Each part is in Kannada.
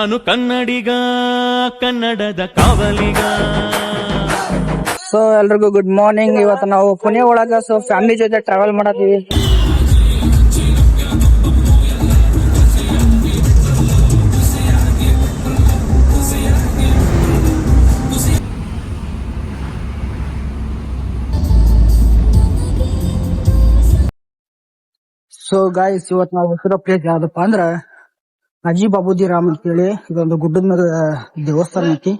ನಾನು ಕನ್ನಡಿಗ, ಕನ್ನಡದ ಕಾವಲಿಗ. ಸೊ ಎಲ್ರಿಗೂ ಗುಡ್ ಮಾರ್ನಿಂಗ್ ಇವತ್ತು ನಾವು ಪುಣೆ ಒಳಗ ಸೊ ಫ್ಯಾಮಿಲಿ ಜೊತೆ ಟ್ರಾವೆಲ್ ಮಾಡತ್ತೀವಿ. ಸೊ ಗಾಯ್ಸ್ ಇವತ್ತು ನಾವು ಹೊಸ ಪ್ಲೇಸ್ ಯಾವ್ದಪ್ಪ ಅಂದ್ರ ಅಜಿ ಬಾಬುಜಿ ರಾಮ್ ಅಂತ ಹೇಳಿ ಇದೊಂದು ಗುಡ್ಡದ ಮೇಲೆ ದೇವಸ್ಥಾನ ಐತಿ.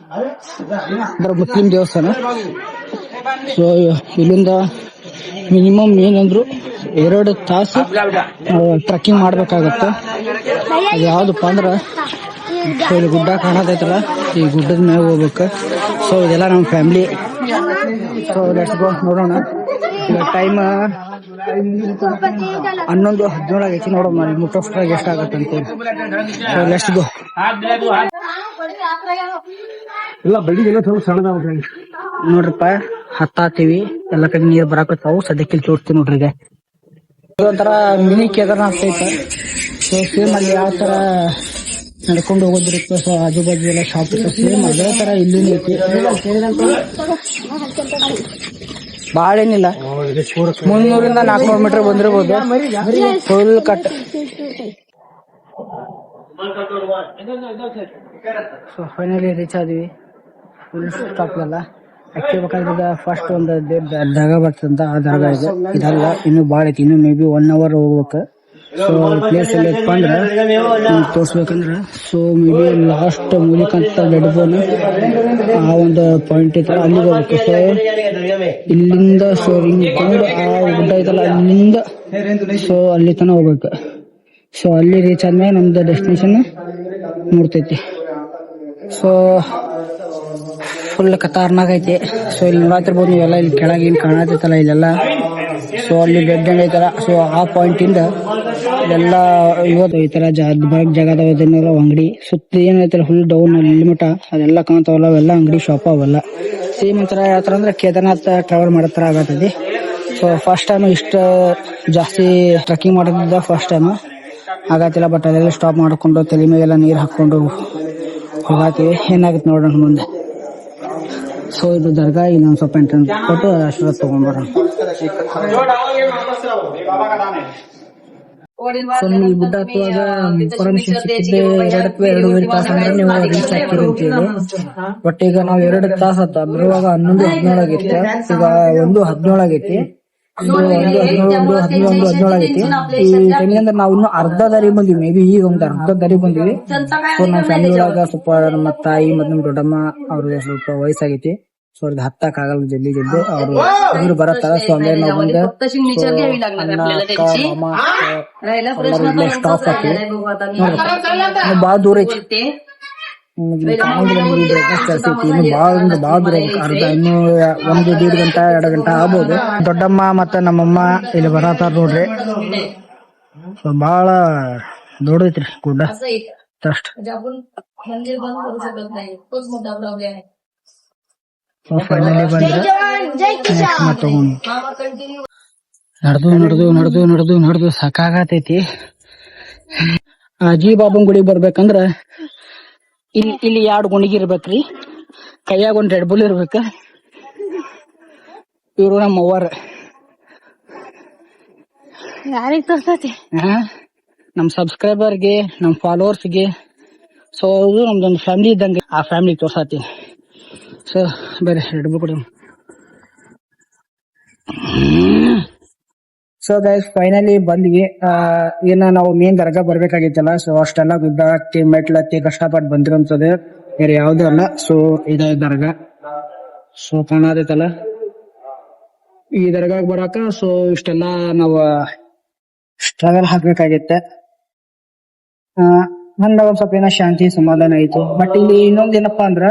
ಅಂದ್ರೆ ಮುಸ್ಲಿಂ ದೇವಸ್ಥಾನ. ಸೊ ಇಲ್ಲಿಂದ ಮಿನಿಮಮ್ ಏನಂದ್ರು ಎರಡು ತಾಸು ಟ್ರಕ್ಕಿಂಗ್ ಮಾಡ್ಬೇಕಾಗತ್ತೆ. ಅದು ಯಾವ್ದಪ್ಪ ಅಂದ್ರೆ ಇಲ್ಲಿ ಗುಡ್ಡ ಕಾಣತೈತಲ್ಲ ಈ ಗುಡ್ಡದ ಮೇಲೆ ಹೋಗ್ಬೇಕು. ಸೊ ಇದೆಲ್ಲ ನಮ್ಮ ಫ್ಯಾಮಿಲಿ ಸೊ ಲೆಟ್ಸ್ ಗೋ ನೋಡೋಣ. ಈಗ ಟೈಮ್ ಹನ್ನೊಂದು ಹದಿನೇಳು ಆಗೈತಿ ನೋಡೋಣ ಇಲ್ಲಿ ಮುಟ್ಟೋಷ್ಟ್ರಾಗ ಎಷ್ಟಾಗತ್ತೆ ಅಂತೇಳಿ ಲೆಟ್ಸ್ ಗೋ ಇಲ್ಲ ಬೆಳಿಗ್ಗೆ ಎಲ್ಲ ಸ್ವಲ್ಪ ಸಣ್ಣದ ನೋಡ್ರಪ್ಪ ಹತ್ತಾತೀವಿ ಎಲ್ಲ ಕಡೆ ನೀರ್ ಬರಾಕತ್ತಾವು. ಸದ್ಯಕ್ಕೆ ಜೋಡ್ತಿವಿ ನೋಡ್ರಿ ಈಗ. ಇದೊಂಥರ ಮಿನಿ ಕೇದಾರನಾಥ್ ಐತೆ. ಸೊ ಸೇಮ್ ಅಲ್ಲಿ ಯಾವ ತರ ನಡ್ಕೊಂಡು ಹೋಗೋದಿರುತ್ತೆ ಸೊ ಆಜು ಬಾಜು ಎಲ್ಲ ಶಾಪ್ ಇರುತ್ತೆ ಸೇಮ್ ಅದೇ ತರ ಇಲ್ಲಿ ಐತಿ. ಭಾಳ ಏನಿಲ್ಲ. ಮುನ್ನೂರಿಂದ ನಾಲ್ಕುನೂರು ಮೀಟರ್ ಬಂದಿರ್ಬೋದು. Full cut so finally reach ಆದ್ವಿ. ಫುಲ್ ಸ್ಟಾಪ್ ಅಲ್ಲ ಆಕ್ಚುಲಿ ಬೇಕಾದ್ರೆ ಫಸ್ಟ್ ಒಂದು ಜಾಗ ಬರ್ತದಂತ ಆ ಜಾಗ ಇದೆ. ಇದಲ್ಲ ಇನ್ನು ಭಾಳ ಐತಿ. ಇನ್ನು ಮೇ ಬಿ ಒನ್ ಅವರ್ ಹೋಗ್ಬೇಕು. ಸೊ ಪ್ಲೇಸ್ ಎಲ್ಲ ಇತ್ತಪ್ಪ ಅಂದ್ರೆ ತೋರ್ಸ್ಬೇಕಂದ್ರೆ ಸೊ ಮೇ ಬಿ ಲಾಸ್ಟ್ ಮೂಲಿಕಂತ ಡೆಡ್ ಬೋನ್ ಆ ಒಂದು ಪಾಯಿಂಟ್ ಐತಲ್ಲ ಅಲ್ಲಿಗೆ ಹೋಗ್ಬೇಕು. ಸೊ ಇಲ್ಲಿಂದ ಸೊ ಹಿಂಕೊಂಡು ಆ ಗುಡ್ಡ ಐತಲ್ಲ ಅಲ್ಲಿಂದ ಸೊ ಅಲ್ಲಿ ತನಕ ಹೋಗ್ಬೇಕು. ಸೊ ಅಲ್ಲಿ ರೀಚ್ ಆದ್ಮೇಲೆ ನಮ್ದು ಡೆಸ್ಟಿನೇಷನ್ ನೋಡ್ತೈತಿ. ಸೊ ಫುಲ್ ಕತಾರ್ನಾಗ ಐತಿ. ಸೊ ಇಲ್ಲಿ ನೋಡತ್ತಿರ್ಬೋದು ನೀವೆಲ್ಲ ಇಲ್ಲಿ ಕೆಳಗೆ ಏನ್ ಕಾಣತೈತಲ್ಲ ಇಲ್ಲೆಲ್ಲ. ಸೊ ಅಲ್ಲಿ ಬೆಡ್ ಎಂಡ್ ಐತಲ್ಲ. ಸೊ ಆ ಪಾಯಿಂಟ್ ಇಂದ ಎಲ್ಲ ಇವತ್ತು ಈ ತರ ಬರಕ್ ಜಾಗ ಅದಾವ ಇದನ್ನೆಲ್ಲ ಅಂಗಡಿ. ಸುತ್ತ ಏನೈತಲ್ಲ ಫುಲ್ ಡೌನ್ ಅಲ್ಲಿ ಅದೆಲ್ಲ ಕಾಣ್ತಾವಲ್ಲ, ಅವೆಲ್ಲ ಅಂಗಡಿ ಶಾಪ್ ಅವೆಲ್ಲ. ಸೇಮ್ ಒಂಥರ ಯಾವ ಅಂದ್ರೆ ಕೇದಾರ್ನಾಥ್ ಟ್ರಾವೆಲ್ ಮಾಡೋ ತರ ಆಗತ್ತೈತಿ ಸೊ ಫಸ್ಟ್ ಟೈಮ್ ಇಷ್ಟು ಜಾಸ್ತಿ ಟ್ರೆಕ್ಕಿಂಗ್ ಮಾಡೋದಿದ್ದ ಫಸ್ಟ್ ಟೈಮ್ ಆಗತ್ತಿಲ್ಲ ಬಟ್ ಅದೆಲ್ಲ ಸ್ಟಾಪ್ ಮಾಡಿಕೊಂಡು ತಲೆ ಮೇಲೆಲ್ಲ ನೀರು ಹಾಕೊಂಡು ಹೋಗಾತೀವಿ ಏನಾಗುತ್ತೆ ನೋಡೋಣ ಮುಂದೆ. ಸೊ ಇದು ದರ್ಗಾ, ಇನ್ನೊಂದು ಸ್ವಲ್ಪ ಎಂಟ್ರೆನ್ಸ್ ಕೊಟ್ಟು ಅಷ್ಟರ ತಗೊಂಡ್ಬರೋಣ ಸೊ ನೀವು ಈ ಗುಡ್ಡ ಹತ್ತುವಾಗ ಪರ್ಮಿಷನ್ ಸಿಕ್ಕಿದ್ದೆ ಎರಡು ಅಥವಾ ಎರಡೂವರೆ ತಾಸು ಬಟ್ ಈಗ ನಾವು ಎರಡು ತಾಸು ಹತ್ತ, ಬರುವಾಗ ಹನ್ನೊಂದು ಹದಿನೇಳು ಈಗ ಒಂದು ಹದಿನೇಳು ಆಗೈತಿ ಒಂದು ಒಂದು ಹದಿನೇಳು ಒಂದು ಹದಿನೇಳು ಒಂದು ಹದಿನೇಳು ಆಗೈತಿ ಈ ಟೈಮಿಂದ ನಾವು ಇನ್ನು ಅರ್ಧ ದಾರಿ ಬಂದಿವಿ ಮೇ ಬಿ ಈಗ ಒಂದು ಅರ್ಧ ದಾರಿ ಬಂದಿವಿ ಸೊ ನಮ್ಮ ಫ್ಯಾಮಿಲಿ ಒಳಗ ಸ್ವಲ್ಪ ನಮ್ಮ ತಾಯಿ ಮತ್ತು ನಮ್ಮ ದೊಡ್ಡಮ್ಮ ಅವ್ರಿಗೆ ಸ್ವಲ್ಪ ವಯಸ್ಸಾಗೈತಿ ಸೊ ಅವ್ರಿಗೆ ಹತ್ತಕ್ ಆಗಲ್ಲ ಜಲ್ದಿ ಜಲ್ದಿ ಅವ್ರು ಇವ್ರು ಬರತ್ತಾರ ಸೊ ಅಂದ್ರೆ ನಾವು ಮುಂದೆ ಅಣ್ಣ ಅಕ್ಕ ಮಾಮ ಸ್ಟಾಪ್ ಹಾಕಿ ಬಾಳ ದೂರ ಐತಿ ಇನ್ನು ಒಂದು ಗಂಟೆ ದೊಡ್ಡಮ್ಮ ಮತ್ತೆ ನಮ್ಮಮ್ಮ ಇಲ್ಲಿ ಬರತಾರ ನೋಡ್ರಿ. ಬಹಳ ಭಾಳ ದೊಡ್ಡೈತ್ರಿ ಗುಡ್ಡ. ನಡ್ದು ಫೈನಲಿ ನಡ್ದು ನಡೆದು ನಡೆದು ನಡೆದು ನಡೆದು ನಡೆದು ಸಾಕಾಗತೈತಿ. ಅಜಿ ಬಾಬನ್ ಗುಡಿಗೆ ಬರ್ಬೇಕಂದ್ರ ಇಲ್ಲಿ ಇಲ್ಲಿ ಎರಡು ಗುಣಿಗೆ ಇರ್ಬೇಕ್ರಿ. ಕೈಯಾಗ ಒಂದ್ ರೆಡ್ ಬುಲ್ ಇರ್ಬೇಕ. ಇವ್ರು ನಮ್ಮ ಅವ್ವಾರ. ಯಾರಿಗ್ ತೋರ್ಸತಿ? ನಮ್ ಸಬ್ಸ್ಕ್ರೈಬರ್ಗೆ ನಮ್ ಫಾಲೋವರ್ಸ್ಗೆ ಸೊ ಅದು ನಮ್ದೊಂದು ಫ್ಯಾಮಿಲಿ ಇದ್ದಂಗೆ ಆ ಫ್ಯಾಮಿಲಿ ತೋರ್ಸಾತೀನಿ ಸೊ ಬೇರೆ ರೆಡ್ ಬುಲ್ ಕೊಡಿ. ಸೊ ಗೈಸ್ ಫೈನಲಿ ಬಂದ್ವಿ. ಆ, ಏನ ನಾವು ಮೇನ್ ದರ್ಗಾ ಬರ್ಬೇಕಾಗಿತ್ತಲ್ಲ ಸೊ ಅಷ್ಟೆಲ್ಲ ಗುಡ್ಡ ಹತ್ತಿ ಮೆಟ್ಲು ಹತ್ತಿ ಕಷ್ಟಪಟ್ಟು ಬಂದಿರೋಂಥದ್ದು ಬೇರೆ ಯಾವ್ದು ಅಲ್ಲ. ಸೊ ಇದ ದರ್ಗಾ. ಸೊ ಕಾಣತೈತಲ್ಲ ಈ ದರ್ಗಾಗ್ ಬರಾಕ ಸೊ ಇಷ್ಟೆಲ್ಲ ನಾವು ಸ್ಟ್ರಗಲ್ ಹಾಕ್ಬೇಕಾಗಿತ್ತೆ. ಆ, ನಂದ ಒಂದ್ ಸ್ವಲ್ಪ ಏನೋ ಶಾಂತಿ ಸಮಾಧಾನ ಆಯ್ತು. ಬಟ್ ಇಲ್ಲಿ ಇನ್ನೊಂದ್ ಏನಪ್ಪಾ ಅಂದ್ರ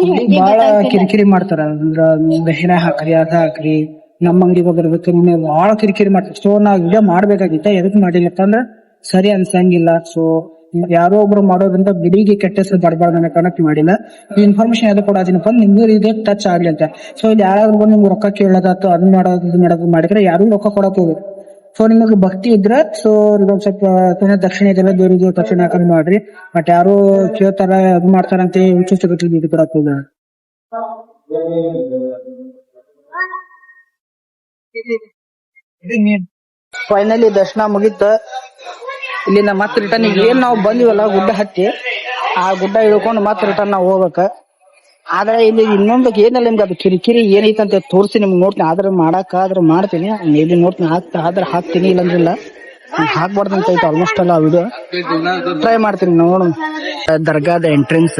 ಇಲ್ಲಿ ಬಹಳ ಕಿರಿಕಿರಿ ಮಾಡ್ತಾರ. ಅಂದ್ರ ದಹಿನ ಹಾಕ್ರಿ ಅದ ಹಾಕ್ರಿ. ನಮ್ಮ ಅಂಗಡಿಗೆ ಬರ್ಬೇಕು ಭಾಳ ಕಿರಿಕಿರಿ ಮಾಡ್ತಾರೆ. ಸೊ ನಾವು ವಿಡಿಯೋ ಮಾಡ್ಬೇಕಾಗಿತ್ತ, ಎದಕ್ ಮಾಡಿಲ್ಲಪ್ಪ ಅಂದ್ರೆ ಸರಿ ಅನ್ಸಂಗಿಲ್ಲ. ಸೊ ಯಾರೋ ಒಬ್ರು ಮಾಡೋದ್ರಿಂದ ಬಿಡಿಗೆ ಕೆಟ್ಟ ಹೆಸರು ಬಡಬಾರ್ದು ಅನ್ನೋ ಮಾಡಿಲ್ಲ. ಈ ಇನ್ಫಾರ್ಮೇಶನ್ ಅದನ್ನ ಕೊಡೋದಿನಪ್ಪ ನಿಮ್ಗೂ ಇದೇ ಟಚ್ ಆಗ್ಲಿ ಅಂತ. ಸೊ ಇಲ್ಲಿ ಯಾರಾದ್ರೂ ಬಂದು ನಿಮ್ಗೆ ರೊಕ್ಕ ಕೇಳೋದಾತು ಅದ್ ಮಾಡೋದು ಇದು ಮಾಡೋದು ಮಾಡಿದ್ರೆ ಯಾರು ರೊಕ್ಕ ಕೊಡಕ್ ಹೋಗ್ಬೇಕು ಸೊ ನಿಮಗೆ ಭಕ್ತಿ ಇದ್ರೆ ಸೊ ಇದೊಂದ್ ಸ್ವಲ್ಪ ದಕ್ಷಿಣ ಇದೆಲ್ಲ ದೇವರಿಗೆ ದಕ್ಷಿಣ ಹಾಕಂಗ್ ಮಾಡ್ರಿ. ಬಟ್ ಯಾರು ಕೇಳ್ತಾರ ಅದು ಮಾಡ್ತಾರಂತ ವಿಶೇಷ ಇದು ಕೂಡ ಆಗ್ತದ ಫೈನಲಿ ದರ್ಶನ ಮುಗೀತ. ಇಲ್ಲಿಂದ ಮತ್ತೆ ರಿಟರ್ನ್ ಏನ್ ನಾವು ಬಂದಿವಲ್ಲ ಗುಡ್ಡ ಹತ್ತಿ, ಆ ಗುಡ್ಡ ಇಳ್ಕೊಂಡು ಮತ್ತೆ ರಿಟರ್ನ್ ನಾವು ಹೋಗ್ಬೇಕ. ಆದ್ರೆ ಇಲ್ಲಿ ಇನ್ನೊಂದು ಏನಿಲ್ಲ ನಿಮ್ಗೆ, ಅದು ಕಿರಿಕಿರಿ ಏನೈತೆ ಅಂತ ತೋರಿಸಿ ನಿಮ್ಗೆ ನೋಡ್ತೀನಿ. ಆದ್ರೆ ಮಾಡಕ್ ಆದ್ರೆ ಮಾಡ್ತೀನಿ ಇಲ್ಲಿ ನೋಡ್ತೀನಿ. ಹಾಕ್ತಾ ಆದ್ರೆ ಹಾಕ್ತೀನಿ ಇಲ್ಲಂದ್ರಿಲ್ಲ ಹಾಕ್ಬಾರ್ದು ಅಂತ ಐತೆ ಆಲ್ಮೋಸ್ಟ್ ಅಲ್ಲ ವಿಡಿಯೋ ಟ್ರೈ ಮಾಡ್ತೀನಿ ನೋಡೋಣ. ದರ್ಗಾದ ಎಂಟ್ರೆನ್ಸ್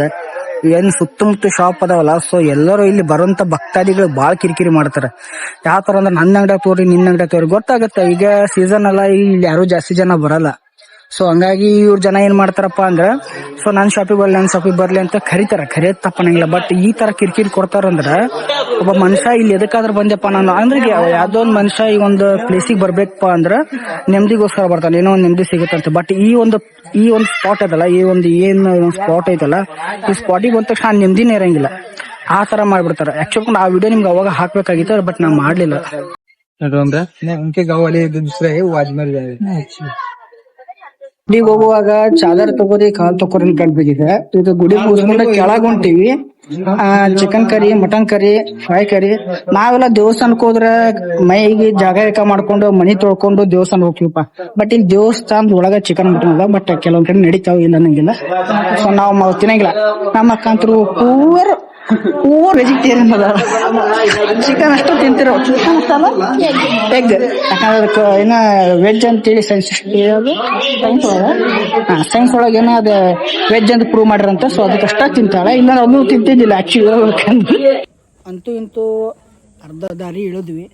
ಏನ್ ಸುತ್ತಮುತ್ತ ಶಾಪ್ ಅದಾವಲ್ಲ ಸೊ ಎಲ್ಲರೂ ಇಲ್ಲಿ ಬರುವಂತ ಭಕ್ತಾದಿಗಳು ಬಾಳ ಕಿರಿಕಿರಿ ಮಾಡ್ತಾರ. ಯಾವ ತರ ಅಂದ್ರೆ ನನ್ನ ಅಂಗಡಿ ತೋರಿ ನಿನ್ನ ಅಂಗಡಿ ತೋರಿ, ಗೊತ್ತಾಗತ್ತೆ. ಈಗ ಸೀಸನ್ ಅಲ್ಲ, ಇಲ್ಲಿ ಯಾರು ಜಾಸ್ತಿ ಜನ ಬರಲ್ಲ. ಸೊ ಹಂಗಾಗಿ ಇವ್ರ ಜನ ಏನ್ ಮಾಡ್ತಾರಪ್ಪ ಅಂದ್ರ ಸೊ ನನ್ ಶಾಪಿಗೆ ಬರ್ಲಿ ನನ್ ಶಾಪಿಗೆ ಬರ್ಲಿ ಅಂತ ಕರಿತಾರ ಕರಿಯೋದ್ ತಪ್ಪನಂಗಿಲ್ಲ ಬಟ್ ಈ ತರ ಕಿರಿಕಿರಿ ಕೊಡ್ತಾರಂದ್ರ ಒಬ್ಬ ಮನುಷ್ಯ ಇಲ್ಲಿ ಎದಕ್ಕಾದ್ರೂ ಬಂದೆಪ್ಪ ನಾನು ಅಂದ್ರೆ ಈಗ ಯಾವ್ದೋ ಒಂದ್ ಮನುಷ್ಯ ಈ ಒಂದು ಪ್ಲೇಸಿಗೆ ಬರ್ಬೇಕಪ್ಪ ಅಂದ್ರ ನೆಮ್ಮದಿಗೋಸ್ಕರ ಬರ್ತಾನೆ ಏನೋ ಒಂದ್ ನೆಮ್ಮದಿ ಸಿಗುತ್ತಂತ ಬಟ್ ಈ ಒಂದು ಈ ಒಂದು ಸ್ಪಾಟ್ ಅದಲ್ಲ ಈ ಒಂದು ಏನ್ ಸ್ಪಾಟ್ ಐತಲ್ಲ ಈ ಸ್ಪಾಟಿಗೆ ಬಂದ ತಕ್ಷಣ ನೆಮ್ಮದಿನೇ ಇರಂಗಿಲ್ಲ ಆ ತರ ಮಾಡ್ಬಿಡ್ತಾರ ಆಕ್ಚುಲಿ ಆ ವಿಡಿಯೋ ನಿಮ್ಗೆ ಅವಾಗ ಹಾಕ್ಬೇಕಾಗಿತ್ತು ಬಟ್ ನಾ ಮಾಡ್ಲಿಲ್ಲ ಅಂದ್ರೆ उनके गाँव वाले दूसरे है वो अजमेर गए ಗುಡಿಗೆ ಹೋಗುವಾಗ ಚಾದರ್ ತಗೋರಿ ಕಾಲ್ ತಗೋರಿ ಅಂತ ಬಿದ್ದಿದೆ ಇದು ಗುಡಿ ಮುಗಿಸ್ಕೊಂಡು ಕೆಳಗ್ ಹೊಂಟಿವಿ. Chicken curry mutton curry fry curry ನಾವೆಲ್ಲ ದೇವಸ್ಥಾನಕ್ ಹೋದ್ರ ಮೈಗೆ ಜಾಗ ಏಕ ಮಾಡ್ಕೊಂಡು ಮನಿ ತೊಳ್ಕೊಂಡು ದೇವಸ್ಥಾನ ಹೋಗ್ತೀವಪ್ಪ. ಬಟ್ ಇಲ್ಲಿ ದೇವಸ್ಥಾನದ ಒಳಗ ಚಿಕನ್ ಮಟನ್ ಅದ. ಬಟ್ ಕೆಲವೊಂದ್ ಕಡೆ ನಡೀತಾವ ಇಲ್ಲ ನಂಗಿಲ್ಲ ಸೊ ನಾವ್ ತಿನ್ನಂಗಿಲ್ಲ. ನಮ್ಮ ಅಕ್ಕಂತರು ಪೂರ್ ಪೂರ್ ವೆಜಿಟೇರಿಯನ್ ಅದ ಚಿಕನ್ ಅಷ್ಟು ತಿಂತಿರೋ ಚಿಕನ್ ಅಷ್ಟಲ್ಲ ಎಗ್ ಯಾಕಂದ್ರೆ ಅದಕ್ಕೆ ಏನ ವೆಜ್ ಅಂತೇಳಿ ಸೈನ್ಸ್ ಸೈನ್ಸ್ ಒಳಗ. ಸೈನ್ಸ್ ಒಳಗೆ ಏನೋ ಅದ ವೆಜ್ ಅಂತ ಪ್ರೂವ್ ಮಾಡಿರಂತ ಸೊ ಅದಕ್ಕಷ್ಟ ತಿಂತಾಳೆ. ಇಲ್ಲ ಅದನ್ನು ತಿಂತಿದ್ದಿಲ್ಲ ಆಕ್ಚುಲಿ ಅಂತೂ ಇಂತೂ ಅರ್ಧ ದಾರಿ ಇಳಿದ್ವಿ.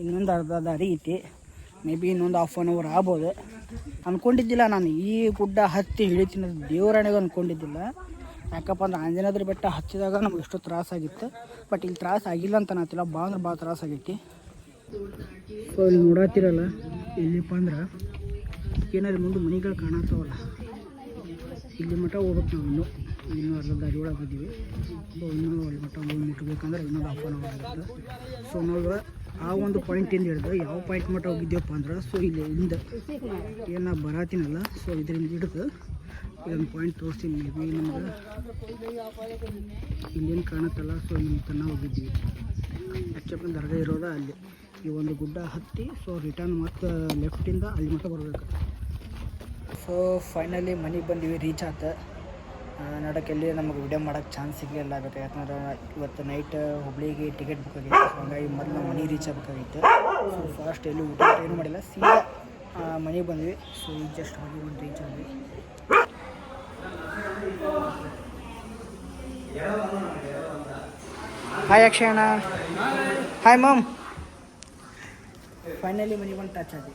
ಇನ್ನೊಂದು ಅರ್ಧ ದಾರಿ ಐತಿ. ಮೇ ಬಿ ಇನ್ನೊಂದು ಹಾಫ್ ಆನ್ ಅವರ್ ಆಗ್ಬೋದು. ಅನ್ಕೊಂಡಿದ್ದಿಲ್ಲ ನಾನು. ಈ ಗುಡ್ಡ ಹತ್ತಿ ಇಳಿತೀನಿ ದೇವರಾಣಿಗೆ ಅನ್ಕೊಂಡಿದ್ದಿಲ್ಲ. ಯಾಕಪ್ಪ ಅಂದ್ರೆ ಆಂಜನಾದ್ರಿ ಬೆಟ್ಟ ಹಚ್ಚಿದಾಗ ನಮ್ಗೆ ಎಷ್ಟು ತ್ರಾಸ ಆಗಿತ್ತು. ಬಟ್ ಇಲ್ಲಿ ತ್ರಾಸ ಆಗಿಲ್ಲ ಅಂತ ಅನ್ನತ್ತಿಲ್ಲ ಭಾಳ ಅಂದ್ರೆ ಭಾಳ ತ್ರಾಸ ಆಗೈತಿ. ಸೊ ಇಲ್ಲಿ ನೋಡತ್ತಿರಲ್ಲ ಇಲ್ಲಿಪ್ಪ ಅಂದ್ರೆ ಏನಾದ್ರು ಮುಂದೆ ಮನೆಗಳು ಕಾಣತ್ತವಲ್ಲ. ಇಲ್ಲಿ ಮಠ ಹೋಗ್ಬೇಕು ನಾವು ಇನ್ನು. ಇನ್ನು ಅರ್ಧ ದಾರಿ ಒಳಗೆ ಬಿದ್ದೀವಿ ಸೊ ಇನ್ನೂ ಅಲ್ಲಿ ಮಠ ಹೋಗಿ ಮುಟ್ಬೇಕಂದ್ರೆ ಇನ್ನೊಂದು ಹಾಫ್ ಆನ್ ಅವರ್ ಆಗುತ್ತೆ. ಸೊ ನಾವು ಆ ಒಂದು ಪಾಯಿಂಟಿಂದ ಹಿಡಿದು ಯಾವ ಪಾಯಿಂಟ್ ಮಟ್ಟ ಹೋಗಿದ್ದೀವಪ್ಪ ಅಂದ್ರೆ ಸೊ ಇಲ್ಲಿ ಹಿಂದೆ. ಏನು ಬರಾತೀನಲ್ಲ ಸೊ ಇದರಿಂದ ಹಿಡಿದು ಇದೊಂದು ಪಾಯಿಂಟ್ ತೋರಿಸ್ತೀನಿ ಮೇ ಬಿ ನಿಮ್ಗೆ ಇಲ್ಲೇನು ಕಾಣುತ್ತಲ್ಲ ಸೊ ನಿಮ್ಮ ತನ್ನ ಹೋಗಿದ್ದೀವಿ. ಅಚ್ಚಪ್ಪನ ದರ್ಗ ಇರೋದ ಅಲ್ಲಿ. ಈ ಒಂದು ಗುಡ್ಡ ಹತ್ತಿ ಸೊ ರಿಟರ್ನ್ ಮತ್ತು ಲೆಫ್ಟಿಂದ ಅಲ್ಲಿ ಮಟ್ಟ ಬರಬೇಕು. ಸೊ ಫೈನಲಿ ಮನೆಗೆ ಬಂದಿವಿ ರೀಚ್ ಆತ. ಎಲ್ಲಿ ನಮಗೆ ವಿಡಿಯೋ ಮಾಡೋಕ್ಕೆ ಚಾನ್ಸ್ ಸಿಗಲಿಲ್ಲ ಆಗುತ್ತೆ. ಯಾಕಂದ್ರೆ ಇವತ್ತು ನೈಟ್ ಹುಬ್ಳಿಗೆ ಟಿಕೆಟ್ ಬುಕ್ ಆಗಿತ್ತು. ಹಂಗಾಗಿ ಮೊದಲು ಮನೆ ರೀಚ್ ಆಗಬೇಕಾಗಿತ್ತು. ಸೊ ಫಾಸ್ಟ್ ಎಲ್ಲಿ ಊಟ, ಏನು ಮಾಡಿಲ್ಲ. ಸೀದಾ ಮನೆಗೆ ಬಂದ್ವಿ ಸೊ ಈಗ ಜಸ್ಟ್ ಹೋಗಿ ಒಂದು ರೀಚ್ ಆದ್ವಿ ಹಾಯ್ ಅಕ್ಷಯಣ್ಣ ಹಾಯ್ ಮಾಮ್ ಫೈನಲಿ ಮನೆಗೆ ಬಂದು ಟಚ್ ಆದ್ವಿ